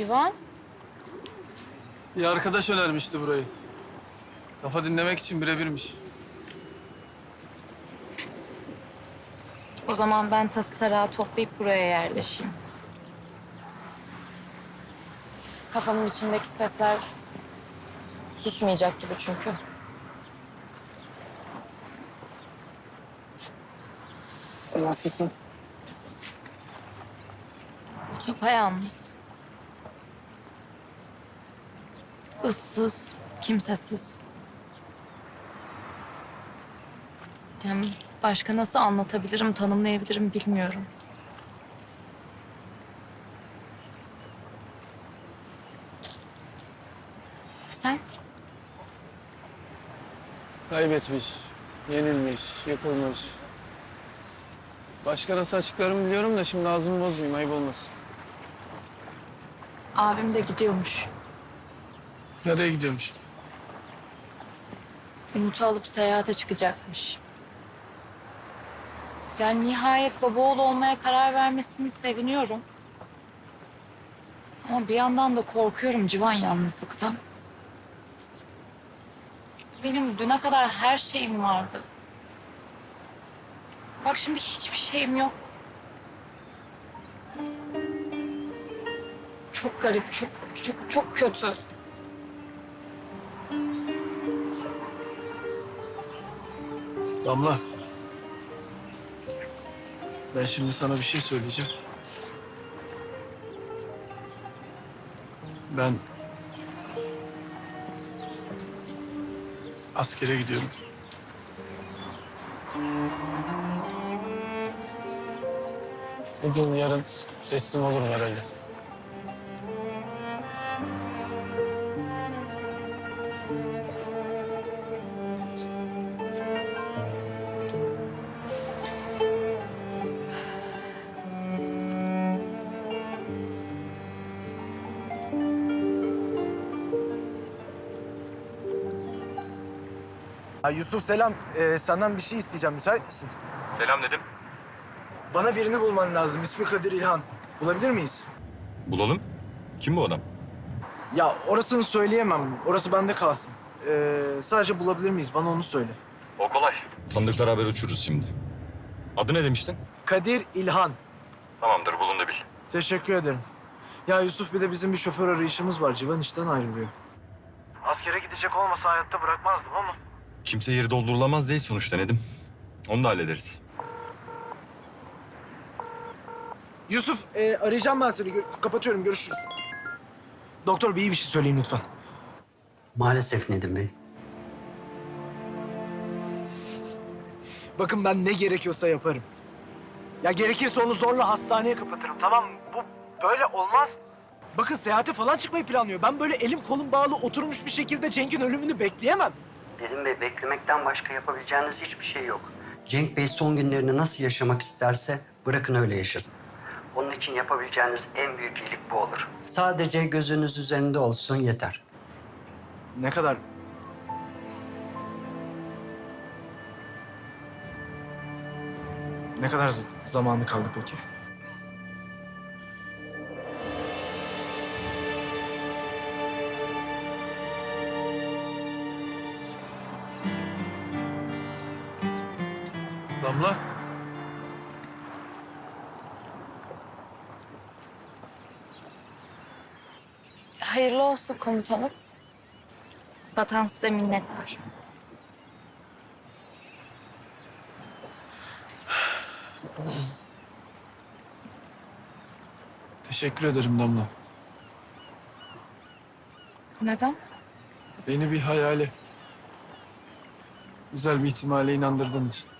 Civan, Bir arkadaş önermişti burayı. Kafa dinlemek için birebirmiş. o zaman ben tası tarağı toplayıp buraya yerleşeyim. Kafamın içindeki sesler susmayacak gibi çünkü. Nasılsın? Yapayalnız. Issız, kimsesiz. Yani başka nasıl anlatabilirim, tanımlayabilirim bilmiyorum. Sen? Kaybetmiş, yenilmiş, yıkılmış. Başka nasıl açıklarımı biliyorum da şimdi ağzımı bozmayayım, ayıp olmasın. Abim de gidiyormuş. Nereye gidiyormuş? Umut'u alıp seyahate çıkacakmış. Yani nihayet baba oğlu olmaya karar vermesini seviniyorum. Ama bir yandan da korkuyorum civan yalnızlıktan. Benim düne kadar her şeyim vardı. Bak şimdi hiçbir şeyim yok. Çok garip, çok çok çok kötü. Damla. Ben şimdi sana bir şey söyleyeceğim. Ben askere gidiyorum. Bugün yarın teslim olurum herhalde. Ha, Yusuf selam. Ee, senden bir şey isteyeceğim. Müsait misin? Selam dedim. Bana birini bulman lazım. İsmi Kadir İlhan. Bulabilir miyiz? Bulalım. Kim bu adam? Ya orasını söyleyemem. Orası bende kalsın. Ee, sadece bulabilir miyiz? Bana onu söyle. O kolay. Tanıdıklar haber uçururuz şimdi. Adı ne demiştin? Kadir İlhan. Tamamdır bulundu bil. Teşekkür ederim. Ya Yusuf bir de bizim bir şoför arayışımız var. Civan işten ayrılıyor. Askere gidecek olmasa hayatta bırakmazdım ama. Kimse yeri doldurulamaz değil sonuçta Nedim. Onu da hallederiz. Yusuf e, arayacağım ben seni. Kapatıyorum. Görüşürüz. Doktor bir iyi bir şey söyleyin lütfen. Maalesef Nedim Bey. Bakın ben ne gerekiyorsa yaparım. Ya gerekirse onu zorla hastaneye kapatırım tamam mı? Bu böyle olmaz. Bakın seyahate falan çıkmayı planlıyor. Ben böyle elim kolum bağlı oturmuş bir şekilde Cenk'in ölümünü bekleyemem. Nedim Bey beklemekten başka yapabileceğiniz hiçbir şey yok. Cenk Bey son günlerini nasıl yaşamak isterse bırakın öyle yaşasın. Onun için yapabileceğiniz en büyük iyilik bu olur. Sadece gözünüz üzerinde olsun yeter. Ne kadar... Ne kadar z- zamanı kaldı peki? Damla. Hayırlı olsun komutanım. Vatan size minnettar. Teşekkür ederim Damla. Neden? Beni bir hayale, güzel bir ihtimale inandırdığın için.